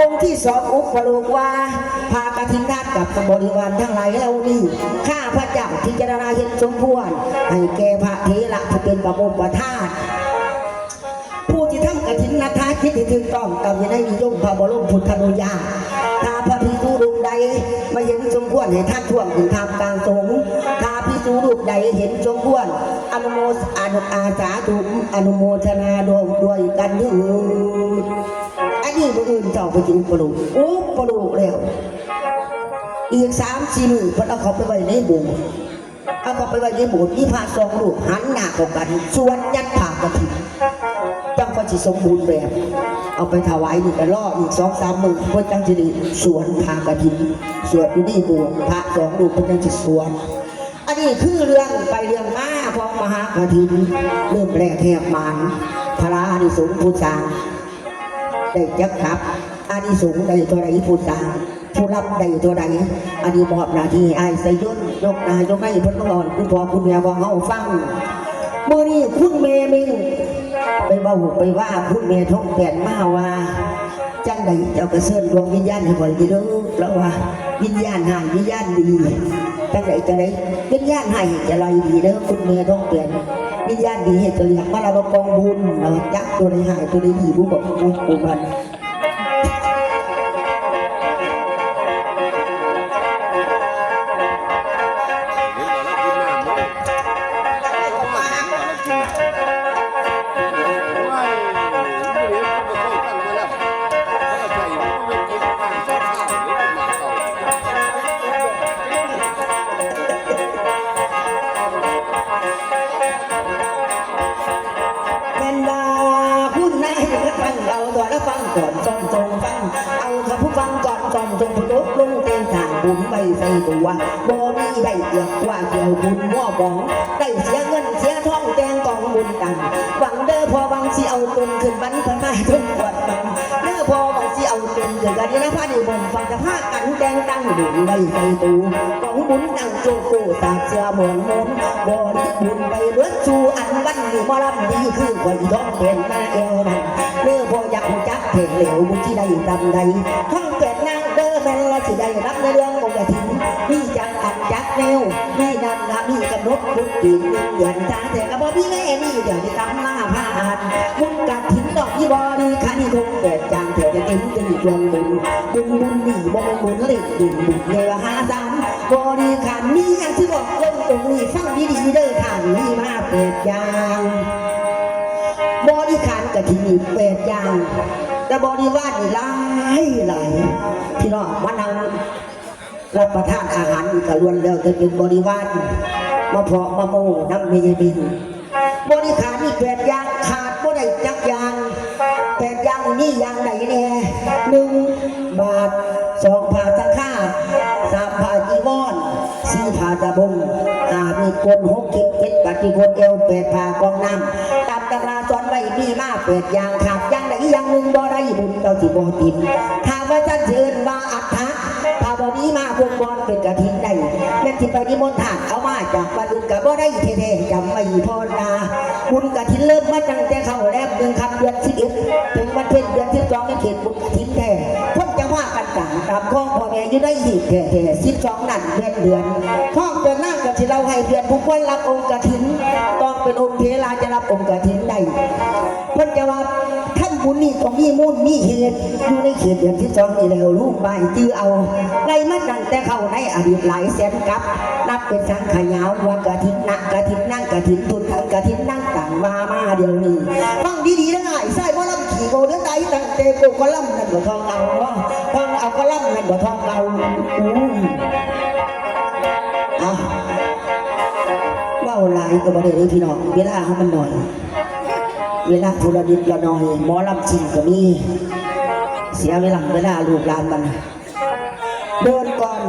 องค์ที่สองอุปโลกว่าพากระทิงทัดกับบริวารทั้งหลายเหล่านี้ข้าพระเจ้าพิจารณาเห็นสมควรให้แก่พระเทระที่เป็นประมุขประธานผู้ที่ทำกฐินนาทาคิดที่ถูกต้องตามในนิยมพระบรมพุทธนุญาตถ้าพระพิสุรูปใดม่เห็นสมควรให้ท่านท่วงถึงทำกลางสงฆ์ถ้าพิสุรูปใดเห็นสมควรอนุโมทอนุอาสาธุอนุโมทนาดดวยกันเถิดอันนี้ผู้อื่นเจ้าไปถึงปลุกโอ้ปลุกแล้ว อีกสามสี่มือเพิ่นเอาเขาไปไว้ในโบสถ์เอาเขาไปไว้ในโบสถ์มีพระสองรูปหันหน้าเข้ากันสวนยัดผากกระถิ่นจังก็สิสมบูรณ์แบบ เอาไปถวายนี่ก็รออีกสองสามมือเพื่อจังสิได้สวนทากระถินสวดอยู่นี่โบสถ์พระสองรูปเพื่อจังสิสวนอันนี้คือเรื่องไปเรื่องมาของมหากระถินเริ่มแรกแทบมานพระอานิสงส์ผู้สร้าง ได้จักครับอานิสงส์ใดตัวใดผู้สร้างผู้รับใดตัวใดอันนี้มอบหน้าที่ให้อายใส่ย่นยกนายยกให้เพิ่นต้องรอนคุณพ่อคุณแม่บอกเฮาฟังมื้อนี้คุณแม่มิงไปเว้าไปว่าคุณแม่ท้องแก่นมาว่าจังใดเจ้ากระเซินดวงวิญญาณให้บ่อยดีเด้อแล้วว่าวิญญาณหายวิญญาณดีจังใดจังใดวิญญาณหายจะลอยดีเด้อคุณแม่ท้องแก่น วิญญาณดีให้ตัวอย่างว่าเราบ่กองบุญเราจักตัวในหายตัวใดดีบุบอกผู้ผู้มัน งก่อนจองฟังเอาถ้าผู้ฟังก่อนจอมจงพุทธลงเตียงทางบุญไปใส่ตัวบ่มีได้เกียกว่าเกี่ยวบุญมั่วบองได้เสียเงินเสียทองแตงกองบุญกันหวังเด้อพอหวังสิเอาตนขึ้นบันพันมาทุกปวดบังเด้อพอหวังสิเอาตนขึ้นกันนี่นะพระนิมนฟังจะพากันแดงตั้งบุญไปใส่ตัวของบุญตั้งโจโกตาเสือหมอนมนบ่ได้บุญไปเบิดสู่อันวันนี้มอลำดีคือคนท้องเป็นมาเอวมัน เด้อพออยากจักเพลงเหลวบุญที่ใดดำใดท้องเป็ดนางเด้อแม่ละสิได้รับในเรื่ององค์กฐินมีจักอันจักแนวไมีนันนะมีกำหนดบุญปีนเดือนตาแต่ก็บ่มีแม่นี่เดี๋ยวนี้ตำมาพาดบุญกฐินดอกยี่บอดีคันนี้คงเกิดจางเถิดจะกินจะมีดวงบุญบุญบุญนี่บ่เป็นบุญเล็กบุญบุญเนรหาสามบริขารมีอย่างที่บอกลงตรงนี้ฟังดีๆเด้อท่านมีมาเปิดยาง ริขารกับที่นี่เปิดย่าง แต่บริวารนี่หลายหลายพี่น้องมานั่งรับประทานอาหารกะล้วนแล้วจะเป็นบริวารมาเพาะมาโมน้ำเมยบินบริขารนี่แปดอย่างขาดบ่ได้จักอย่างแปดอย่างนี่อย่างไหนแน่หนึ่งบาทสองผาสังฆาสามผาจีวรสี่ผาตะบงห้ามีกลหกก็ด เจ็ดปฏิโคนเอวแปดผ่ากองน้ำตามตำราสอนไว้มีมาแปดยางขาดย่างไหนย่างหนึ่งบ่ได้บุญเจ้าสิบ่ติดถ้าว่าท่านเชิญว่าอัฐะถ้าบ่มีมาพวกบอลเป็นกระถิ่นได้แม่นที่ไปนิมนต์ถานเอามาจากบรรลุกับบ่ได้แท้ๆจำไว้พ่อนาบุญกระถิ่นเริ่มมาตั้งแต่เข้าแรกเดือนคำเดือนสิบเอ็ดถึงวันเพ็ญเดือนสิบสองในเขตบุญกระถิ่นแท้พ้นจะว่ากันต่างตามข้องพ่อแม่อยู่ได้หีบแท้ๆสิบสองนั่นเดือนเดือนข้องเดือนหน้าก เราให้เดือนผู้ควรรับองค์กระถิ่นต้องเป็นองค์เทลาจะรับองค์กระถิ่นได้เพิ่นจะว่าท่านบุญนี่ต้องมีมูลมีเหตุอยู่ในเขตเดือนที่สองนี่แล้วลูกใบจื้อเอาไล่มาตั้งแต่เข้าในอดีตหลายแสนกับนับเป็นสังขยาวว่ากระถิ่นนักกระถิ่นนั่งกระถิ่นทุนขังกระถิ่นนั่งต่างมามาเดียวนี้ฟังดีๆนะไอ้ใส่บ่ลำขี่โกเดือดใดตั้งแต่โกก็ลำนั่นบ่ทองเอาว่าทองเอาก็ลำนั่นบ่ทองเอาอืมเอาเว้าหลายก็บ่ได้เลยพี่น้องเวลาเขามันหน่อย เวลาทุรดิบละหน่อยหมอลำจริงก็มีเสียเวลาเวลาลูกหลานมันเดินก่อน